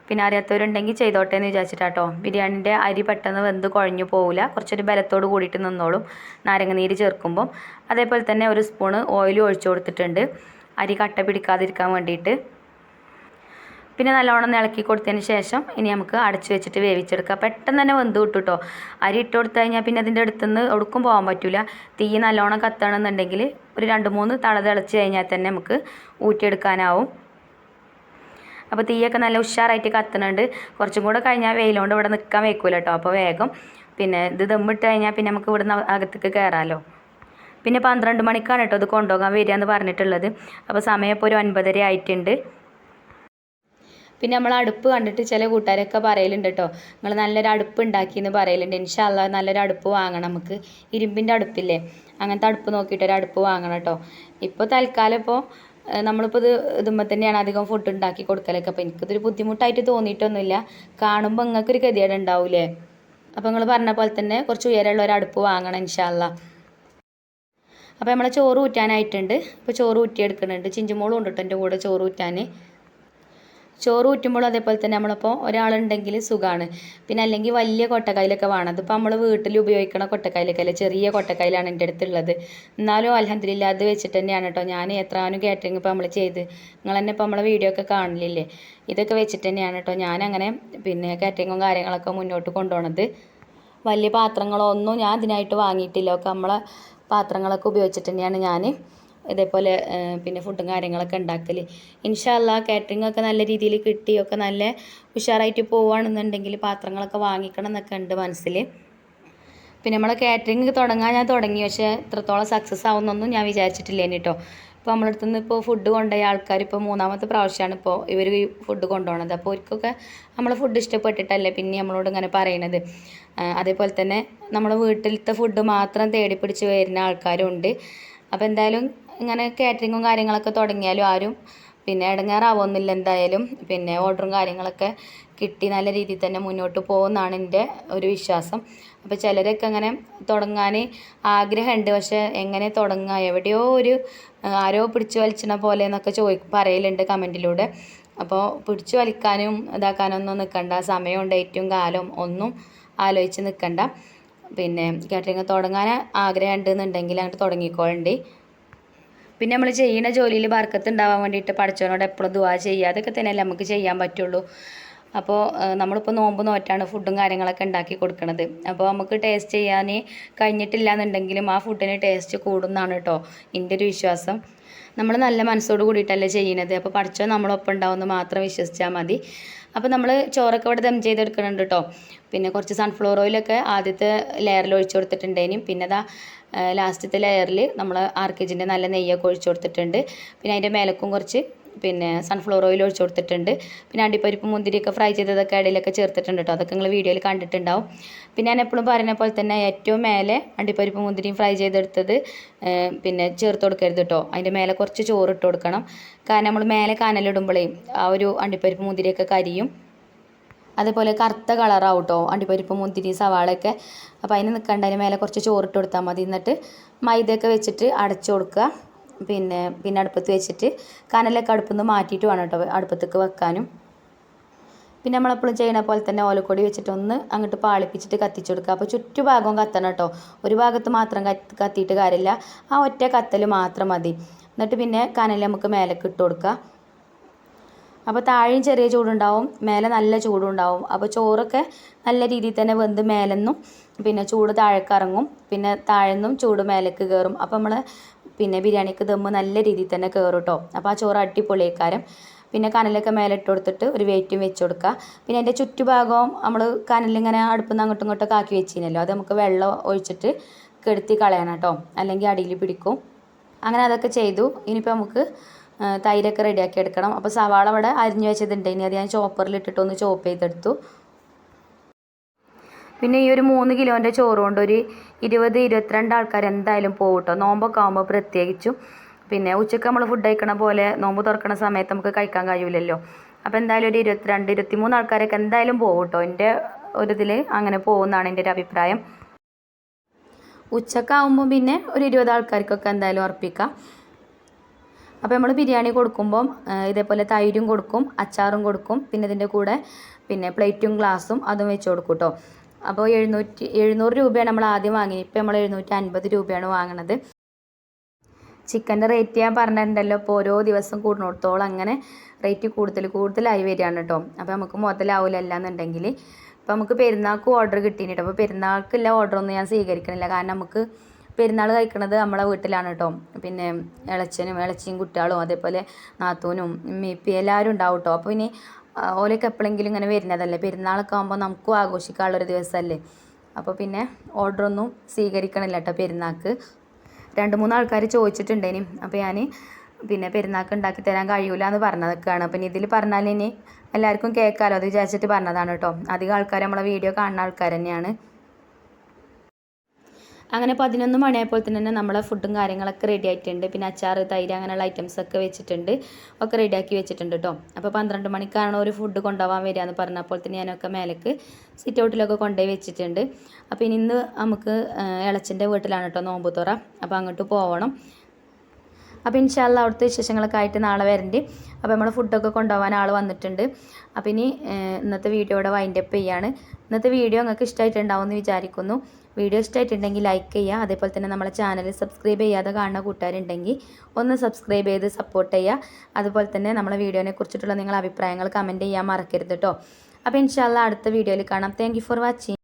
പിന്നെ അറിയാത്തവരുണ്ടെങ്കിൽ ചെയ്തോട്ടെ എന്ന് വിചാരിച്ചിട്ടാട്ടോ. ബിരിയാണിന്റെ അരി പെട്ടെന്ന് വെന്ത് കുഴഞ്ഞു പോവില്ല. കുറച്ചൊരു ബലത്തോട് കൂടിയിട്ട് നിന്നോളും. നാരങ്ങ നീര് ചേർക്കുമ്പം. അതേപോലെ തന്നെ ഒരു സ്പൂണ് ഓയിൽ ഒഴിച്ചു കൊടുത്തിട്ടുണ്ട്. അരി കട്ട പിടിക്കാതിരിക്കാൻ വേണ്ടിയിട്ട്. പിന്നെ നല്ലോണം ഇളക്കി കൊടുത്തതിന് ശേഷം ഇനി നമുക്ക് അടച്ചു വെച്ചിട്ട് വേവിച്ചെടുക്കാം. പെട്ടെന്ന് തന്നെ വെന്ത് കിട്ടും കേട്ടോ അരി ഇട്ട് കൊടുത്തു കഴിഞ്ഞാൽ പിന്നെ അതിന്റെ അടുത്തുനിന്ന് ഒടുക്കും പോകാൻ പറ്റില്ല തീ നല്ലോണം കത്തണമെന്നുണ്ടെങ്കിൽ ഒരു രണ്ട് മൂന്ന് തള തിളച്ച് കഴിഞ്ഞാൽ തന്നെ നമുക്ക് ഊറ്റിയെടുക്കാനാവും. അപ്പോൾ തീയൊക്കെ നല്ല ഉഷാറായിട്ട് കത്തുന്നുണ്ട് കുറച്ചും കൂടെ കഴിഞ്ഞാൽ വെയിലുകൊണ്ട് ഇവിടെ നിൽക്കാൻ വെക്കൂല കേട്ടോ അപ്പോൾ വേഗം പിന്നെ ഇത് ദമ്മിട്ട് കഴിഞ്ഞാൽ പിന്നെ നമുക്ക് ഇവിടുന്ന് അകത്തേക്ക് കയറാമല്ലോ പിന്നെ പന്ത്രണ്ട് മണിക്കാണ് കേട്ടോ ഇത് കൊണ്ടുപോകാൻ വരിക എന്ന് പറഞ്ഞിട്ടുള്ളത്. അപ്പോൾ സമയം ഇപ്പോൾ ഒരു ഒൻപതര ആയിട്ടുണ്ട്. പിന്നെ നമ്മൾ അടുപ്പ് കണ്ടിട്ട് ചില കൂട്ടുകാരൊക്കെ പറയലുണ്ട് കേട്ടോ. നിങ്ങൾ നല്ലൊരു അടുപ്പ് ഉണ്ടാക്കിയെന്ന് പറയലുണ്ട്. ഇൻഷാല്ല നല്ലൊരു അടുപ്പ് വാങ്ങണം നമുക്ക്. ഇരുമ്പിന്റെ അടുപ്പില്ലേ? അങ്ങനത്തെ അടുപ്പ് നോക്കിയിട്ട് ഒരു അടുപ്പ് വാങ്ങണം കേട്ടോ. ഇപ്പോൾ തൽക്കാലം ഇപ്പോൾ നമ്മളിപ്പോൾ ഇത് ഇതുമ്പോൾ തന്നെയാണ് അധികം ഫുഡ് ഉണ്ടാക്കി കൊടുക്കലൊക്കെ. അപ്പോൾ എനിക്കിതൊരു ബുദ്ധിമുട്ടായിട്ട് തോന്നിയിട്ടൊന്നുമില്ല. കാണുമ്പോൾ നിങ്ങൾക്കൊരു ഗതികേട് ഉണ്ടാവില്ലേ അപ്പോൾ നിങ്ങൾ പറഞ്ഞ പോലെ തന്നെ കുറച്ച് ഉയരമുള്ള ഒരു അടുപ്പ് വാങ്ങണം ഇൻഷാല്ല അപ്പോൾ നമ്മൾ ചോറ് ഊറ്റാനായിട്ടുണ്ട്. ഇപ്പോൾ ചോറ് ഊറ്റിയെടുക്കുന്നുണ്ട്. ചിഞ്ചുമോളും ഉണ്ട് കേട്ടോ എന്റെ കൂടെ ചോറ് ഊറ്റാൻ ചോറ് ഊറ്റുമ്പോൾ അതേപോലെ തന്നെ നമ്മളിപ്പോൾ ഒരാളുണ്ടെങ്കിൽ സുഖമാണ് പിന്നെ അല്ലെങ്കിൽ വലിയ കൊട്ടക്കായലൊക്കെ വേണം. അതിപ്പോൾ നമ്മൾ വീട്ടിൽ ഉപയോഗിക്കണ കൊട്ടക്കായലൊക്കെ അല്ലേ ചെറിയ കൊട്ടക്കായലാണ് എന്റെ അടുത്തുള്ളത്. എന്നാലും അലഹദില്ല അത് വെച്ചിട്ട് തന്നെയാണ് കേട്ടോ. ഞാൻ എത്രാനും കാറ്ററിംഗ് ഇപ്പോൾ നമ്മൾ ചെയ്ത്. നിങ്ങൾ തന്നെ ഇപ്പോൾ നമ്മളെ വീഡിയോ ഒക്കെ കാണില്ലേ? ഇതൊക്കെ വെച്ചിട്ട് തന്നെയാണ് കേട്ടോ. ഞാനങ്ങനെ പിന്നെ കാറ്ററിങ്ങും കാര്യങ്ങളൊക്കെ മുന്നോട്ട് കൊണ്ടുപോണത്. വലിയ പാത്രങ്ങളോ ഒന്നും ഞാൻ ഇതിനായിട്ട് വാങ്ങിയിട്ടില്ല. ഒക്കെ നമ്മളെ പാത്രങ്ങളൊക്കെ ഉപയോഗിച്ചിട്ട് തന്നെയാണ് ഞാൻ ഇതേപോലെ പിന്നെ ഫുഡും കാര്യങ്ങളൊക്കെ ഉണ്ടാക്കൽ ഇൻഷാല്ല കാറ്ററിംഗ് ഒക്കെ നല്ല രീതിയിൽ കിട്ടിയൊക്കെ നല്ല ഉഷാറായിട്ട് പോവുകയാണെന്നുണ്ടെങ്കിൽ പാത്രങ്ങളൊക്കെ വാങ്ങിക്കണം എന്നൊക്കെ ഉണ്ട് മനസ്സിൽ പിന്നെ നമ്മളെ കാറ്ററിംഗ് തുടങ്ങാൻ ഞാൻ തുടങ്ങി പക്ഷേ ഇത്രത്തോളം സക്സസ് ആവുന്നൊന്നും ഞാൻ വിചാരിച്ചിട്ടില്ല കേട്ടോ ഇപ്പോൾ അടുത്ത് നിന്ന് ഇപ്പോൾ ഫുഡ് കൊണ്ടുപോയ ആൾക്കാർ ഇപ്പോൾ മൂന്നാമത്തെ പ്രാവശ്യമാണ് ഇപ്പോൾ ഇവർ ഈ ഫുഡ് കൊണ്ടുപോകുന്നത് അപ്പോൾ അവർക്കൊക്കെ നമ്മൾ ഫുഡ് ഇഷ്ടപ്പെട്ടിട്ടല്ലേ പിന്നെ നമ്മളോട് ഇങ്ങനെ പറയണത്. അതേപോലെ തന്നെ നമ്മൾ വീട്ടിലത്തെ ഫുഡ് മാത്രം തേടി പിടിച്ച് വരുന്ന ആൾക്കാരും ഉണ്ട് അപ്പോൾ എന്തായാലും ഇങ്ങനെ കാറ്ററിങ്ങും കാര്യങ്ങളൊക്കെ തുടങ്ങിയാലും ആരും പിന്നെ ഇടങ്ങാറാവുന്നില്ല എന്തായാലും. പിന്നെ ഓർഡറും കാര്യങ്ങളൊക്കെ കിട്ടി നല്ല രീതിയിൽ തന്നെ മുന്നോട്ട് പോകുമെന്നാണ് എന്റെ ഒരു വിശ്വാസം. അപ്പോൾ ചിലരൊക്കെ അങ്ങനെ തുടങ്ങാൻ ആഗ്രഹമുണ്ട്. പക്ഷേ എങ്ങനെ തുടങ്ങുക? എവിടെയോ ഒരു ആരോ പിടിച്ചു വലിച്ചണ പോലെ എന്നൊക്കെ ചോദി പറയലുണ്ട് കമന്റിലൂടെ. അപ്പോൾ പിടിച്ചു വലിക്കാനും ഇതാക്കാനൊന്നും നിൽക്കണ്ട. സമയവും ഏറ്റവും കാലം ഒന്നും ആലോചിച്ച് നിൽക്കണ്ട. പിന്നെ കാറ്ററിങ് തുടങ്ങാൻ ആഗ്രഹം ഉണ്ടെന്നുണ്ടെങ്കിൽ അങ്ങോട്ട് തുടങ്ങിക്കോളണ്ടി. പിന്നെ നമ്മൾ ചെയ്യുന്ന ജോലിയിൽ ബർക്കത്ത് ഉണ്ടാവാൻ വേണ്ടിയിട്ട് പഠിച്ചവനോട് എപ്പോഴും ദുവാ ചെയ്യുക. അതൊക്കെ തന്നെയല്ലേ നമുക്ക് ചെയ്യാൻ പറ്റുള്ളൂ. അപ്പോൾ നമ്മളിപ്പോൾ നോമ്പ് നോറ്റാണ് ഫുഡും കാര്യങ്ങളൊക്കെ ഉണ്ടാക്കി കൊടുക്കുന്നത് അപ്പോൾ നമുക്ക് ടേസ്റ്റ് ചെയ്യാൻ കഴിഞ്ഞിട്ടില്ല എന്നുണ്ടെങ്കിലും ആ ഫുഡിന് ടേസ്റ്റ് കൂടുന്നതാണ് കേട്ടോ എന്റെ ഒരു വിശ്വാസം. നമ്മൾ നല്ല മനസ്സോട് കൂടിയിട്ടല്ലേ ചെയ്യുന്നത് അപ്പോൾ പഠിച്ചോ നമ്മളൊപ്പം ഉണ്ടാവുമെന്ന് മാത്രം വിശ്വസിച്ചാൽ മതി. അപ്പോൾ നമ്മൾ ചോറൊക്കെ ഇവിടെ ദം ചെയ്തെടുക്കുന്നുണ്ട് കേട്ടോ പിന്നെ കുറച്ച് സൺഫ്ലവർ ഓയിലൊക്കെ ആദ്യത്തെ ലെയറിൽ ഒഴിച്ചു കൊടുത്തിട്ടുണ്ടേനും. പിന്നെ അതാ ലാസ്റ്റത്തെ ലെയറിൽ നമ്മൾ ആർക്കേജിന്റെ നല്ല നെയ്യൊക്കെ ഒഴിച്ചു കൊടുത്തിട്ടുണ്ട്. പിന്നെ അതിന്റെ മേലക്കും കുറച്ച് പിന്നെ സൺഫ്ലവർ ഓയിൽ ഒഴിച്ചു കൊടുത്തിട്ടുണ്ട്. പിന്നെ അണ്ടിപ്പരിപ്പ് മുന്തിരിയൊക്കെ ഫ്രൈ ചെയ്തതൊക്കെ ഇടയിലൊക്കെ ചേർത്തിട്ടുണ്ട് കേട്ടോ അതൊക്കെ നിങ്ങൾ വീഡിയോയിൽ കണ്ടിട്ടുണ്ടാവും. പിന്നെ ഞാൻ എപ്പോഴും പറയുന്ന പോലെ തന്നെ ഏറ്റവും മേലെ അണ്ടിപ്പരിപ്പ് മുന്തിരിയും ഫ്രൈ ചെയ്തെടുത്തത് പിന്നെ ചേർത്ത് കൊടുക്കരുത് കേട്ടോ അതിന്റെ മേലെ കുറച്ച് ചോറ് ഇട്ട് കൊടുക്കണം. കാരണം നമ്മൾ മേലെ കനലിടുമ്പോഴേ ആ ഒരു അണ്ടിപ്പരിപ്പ് മുന്തിരിയൊക്കെ കരിയും. അതേപോലെ കറുത്ത കളറാവും കേട്ടോ അണ്ടിപ്പരിപ്പ് മുന്തിരി സവാളയൊക്കെ. അപ്പോൾ അതിന് നിൽക്കണ്ട അതിന് മേലെ കുറച്ച് ചോറിട്ട് കൊടുത്താൽ മതി. എന്നിട്ട് മൈദയൊക്കെ വെച്ചിട്ട് അടച്ചു കൊടുക്കുക. പിന്നെ പിന്നെ അടുപ്പത്ത് വെച്ചിട്ട് കനലൊക്കെ അടുപ്പിൽ നിന്ന് മാറ്റിയിട്ട് വേണം കേട്ടോ അടുപ്പത്തേക്ക് വെക്കാനും. പിന്നെ നമ്മളെപ്പോഴും ചെയ്യണ പോലെ തന്നെ ഓലക്കൊടി വെച്ചിട്ട് ഒന്ന് അങ്ങോട്ട് പാളിപ്പിച്ചിട്ട് കത്തിച്ചു കൊടുക്കുക. അപ്പോൾ ചുറ്റുഭാഗവും കത്തണം കേട്ടോ. ഒരു ഭാഗത്ത് മാത്രം കത്തി കത്തിയിട്ട് കാര്യമില്ല. ആ ഒറ്റ കത്തൽ മാത്രം മതി. എന്നിട്ട് പിന്നെ കനൽ നമുക്ക് മേലേക്ക് ഇട്ട് കൊടുക്കുക. അപ്പോൾ താഴെയും ചെറിയ ചൂടുണ്ടാവും മേലെ നല്ല ചൂടുണ്ടാവും. അപ്പോൾ ചോറൊക്കെ നല്ല രീതിയിൽ തന്നെ വെന്ത് മേലെന്നും പിന്നെ ചൂട് താഴേക്ക് ഇറങ്ങും. പിന്നെ താഴെന്നും ചൂട് മേലേക്ക് കയറും അപ്പോൾ നമ്മൾ പിന്നെ ബിരിയാണിക്ക് ദമ്മ് നല്ല രീതിയിൽ തന്നെ കയറും കേട്ടോ അപ്പോൾ ആ ചോറ് അടിപൊളിയേക്കാരം. പിന്നെ കനലൊക്കെ മേലെ ഇട്ട് കൊടുത്തിട്ട് ഒരു വെയിറ്റും വെച്ച് കൊടുക്കുക പിന്നെ അതിന്റെ ചുറ്റുഭാഗവും നമ്മൾ കനലിങ്ങനെ അടുപ്പിൽ നിന്ന് അങ്ങോട്ടും ഇങ്ങോട്ടൊക്കെ ആക്കി വെച്ചിരുന്നല്ലോ. അത് നമുക്ക് വെള്ളം ഒഴിച്ചിട്ട് കെടുത്തി കളയണം കേട്ടോ അല്ലെങ്കിൽ അടിയിൽ പിടിക്കും. അങ്ങനെ അതൊക്കെ ചെയ്തു. ഇനിയിപ്പോൾ നമുക്ക് തൈരൊക്കെ റെഡിയാക്കി എടുക്കണം. അപ്പോൾ സവാള അവിടെ അരിഞ്ഞു വെച്ചതുണ്ട്. ഇനി അത് ഞാൻ ചോപ്പറിൽ ഇട്ടിട്ട് ഒന്ന് ചോപ്പ് ചെയ്തെടുത്തു. പിന്നെ ഈ ഒരു മൂന്ന് കിലോന്റെ ചോറ് കൊണ്ട് ഒരു ഇരുപത് ഇരുപത്തിരണ്ട് ആൾക്കാർ എന്തായാലും പോകും കേട്ടോ നോമ്പൊക്കെ ആകുമ്പോൾ പ്രത്യേകിച്ചും. പിന്നെ ഉച്ചയ്ക്ക് നമ്മൾ ഫുഡ് കഴിക്കണ പോലെ നോമ്പ് തുറക്കണ സമയത്ത് നമുക്ക് കഴിക്കാൻ കഴിയില്ലല്ലോ അപ്പോൾ എന്തായാലും ഒരു ഇരുപത്തിരണ്ട് ഇരുപത്തിമൂന്ന് ആൾക്കാരൊക്കെ എന്തായാലും പോകും കേട്ടോ എന്റെ ഒരു ഇതിൽ അങ്ങനെ പോകുന്നതാണ് എന്റെ ഒരു അഭിപ്രായം. ഉച്ചക്കാവുമ്പോൾ പിന്നെ ഒരു ഇരുപത് ആൾക്കാർക്കൊക്കെ എന്തായാലും ഉറപ്പിക്കാം അപ്പോൾ നമ്മൾ ബിരിയാണി കൊടുക്കുമ്പം ഇതേപോലെ തൈരും കൊടുക്കും അച്ചാറും കൊടുക്കും പിന്നെ ഇതിന്റെ കൂടെ പിന്നെ പ്ലേറ്റും ഗ്ലാസും അതും വെച്ച് കൊടുക്കും കേട്ടോ അപ്പോൾ എഴുന്നൂറ്റി എഴുന്നൂറ് രൂപയാണ് നമ്മൾ ആദ്യം വാങ്ങിയത്. ഇപ്പോൾ നമ്മൾ എഴുന്നൂറ്റി അൻപത് രൂപയാണ് വാങ്ങണത്. ചിക്കന്റെ റേറ്റ് ഞാൻ പറഞ്ഞിട്ടുണ്ടല്ലോ ഇപ്പോൾ ഓരോ ദിവസം കൂടുന്നിടത്തോളം അങ്ങനെ റേറ്റ് കൂടുതൽ കൂടുതലായി വരികയാണ് കേട്ടോ അപ്പോൾ നമുക്ക് മുതലാവില്ല എന്നുണ്ടെങ്കിൽ ഇപ്പോൾ നമുക്ക് പെരുന്നാൾക്ക് ഓർഡർ കിട്ടിയിട്ടുണ്ട് കേട്ടോ അപ്പോൾ പെരുന്നാൾക്കുള്ള ഓർഡറൊന്നും ഞാൻ സ്വീകരിക്കണില്ല. കാരണം നമുക്ക് പെരുന്നാൾ കഴിക്കണത് നമ്മളെ വീട്ടിലാണ് കേട്ടോ പിന്നെ ഇളച്ചനും ഇളച്ചിയും കുട്ടികളും അതേപോലെ നാത്തൂനും മീപ്പി എല്ലാവരും ഉണ്ടാവും കേട്ടോ അപ്പോൾ ഇനി ഓലൊക്കെ എപ്പോഴെങ്കിലും ഇങ്ങനെ വരുന്നതല്ലേ? പെരുന്നാളൊക്കെ ആകുമ്പോൾ നമുക്കും ആഘോഷിക്കാനുള്ളൊരു ദിവസമല്ലേ അപ്പോൾ പിന്നെ ഓർഡറൊന്നും സ്വീകരിക്കണില്ല കേട്ടോ പെരുന്നാൾക്ക് രണ്ട് മൂന്ന് ആൾക്കാർ ചോദിച്ചിട്ടുണ്ടേനി അപ്പോൾ ഞാൻ പിന്നെ പെരുന്നാൾക്ക് ഉണ്ടാക്കി തരാൻ കഴിയൂല എന്ന് പറഞ്ഞതൊക്കെയാണ്. അപ്പം ഇതിൽ പറഞ്ഞാൽ ഇനി എല്ലാവർക്കും കേൾക്കാമല്ലോ അത് വിചാരിച്ചിട്ട് പറഞ്ഞതാണ് കേട്ടോ അധികം ആൾക്കാർ നമ്മളെ വീഡിയോ കാണുന്ന ആൾക്കാർ തന്നെയാണ്. അങ്ങനെ പതിനൊന്ന് മണിയായപ്പോൾ തന്നെ നമ്മളെ ഫുഡും കാര്യങ്ങളൊക്കെ റെഡി ആയിട്ടുണ്ട്. പിന്നെ അച്ചാർ തൈര് അങ്ങനെയുള്ള ഐറ്റംസ് ഒക്കെ വെച്ചിട്ടുണ്ട്. ഒക്കെ റെഡിയാക്കി വെച്ചിട്ടുണ്ട് കേട്ടോ അപ്പോൾ പന്ത്രണ്ട് മണിക്കാണ് ഒരു ഫുഡ് കൊണ്ടുപോകാൻ വരിക എന്ന് പറഞ്ഞപ്പോൾ തന്നെ ഞാനൊക്കെ മേലേക്ക് സിറ്റ് ഔട്ടിലൊക്കെ കൊണ്ടുപോയി വെച്ചിട്ടുണ്ട്. അപ്പോൾ ഇനി ഇന്ന് നമുക്ക് ഇളച്ചിന്റെ വീട്ടിലാണ് കേട്ടോ നോമ്പ് തുറ. അപ്പോൾ അങ്ങോട്ട് പോകണം അപ്പോൾ ഇൻഷാല്ല അവിടുത്തെ വിശേഷങ്ങളൊക്കെ ആയിട്ട് നാളെ വരണ്ട്. അപ്പോൾ നമ്മൾ ഫുഡൊക്കെ കൊണ്ടുപോകാൻ ആൾ വന്നിട്ടുണ്ട്. അപ്പോൾ ഇനി ഇന്നത്തെ വീഡിയോ ഇവിടെ വൈൻഡ് അപ്പ് ചെയ്യാണ്. ഇന്നത്തെ വീഡിയോ നിങ്ങൾക്ക് ഇഷ്ടമായിട്ടുണ്ടാവും എന്ന് വിചാരിക്കുന്നു. വീഡിയോ ഇഷ്ടമായിട്ടുണ്ടെങ്കിൽ ലൈക്ക് ചെയ്യുക. അതേപോലെ തന്നെ നമ്മളെ ചാനൽ സബ്സ്ക്രൈബ് ചെയ്യാതെ കാണുന്ന കൂട്ടുകാരുണ്ടെങ്കിൽ ഒന്ന് സബ്സ്ക്രൈബ് ചെയ്ത് സപ്പോർട്ട് ചെയ്യുക. അതുപോലെ തന്നെ നമ്മളെ വീഡിയോനെ കുറിച്ചിട്ടുള്ള നിങ്ങളുടെ അഭിപ്രായങ്ങൾ കമന്റ് ചെയ്യാൻ മറക്കരുത് കേട്ടോ അപ്പോൾ ഇൻഷാല്ല അടുത്ത വീഡിയോയിൽ കാണാം. Thank for watching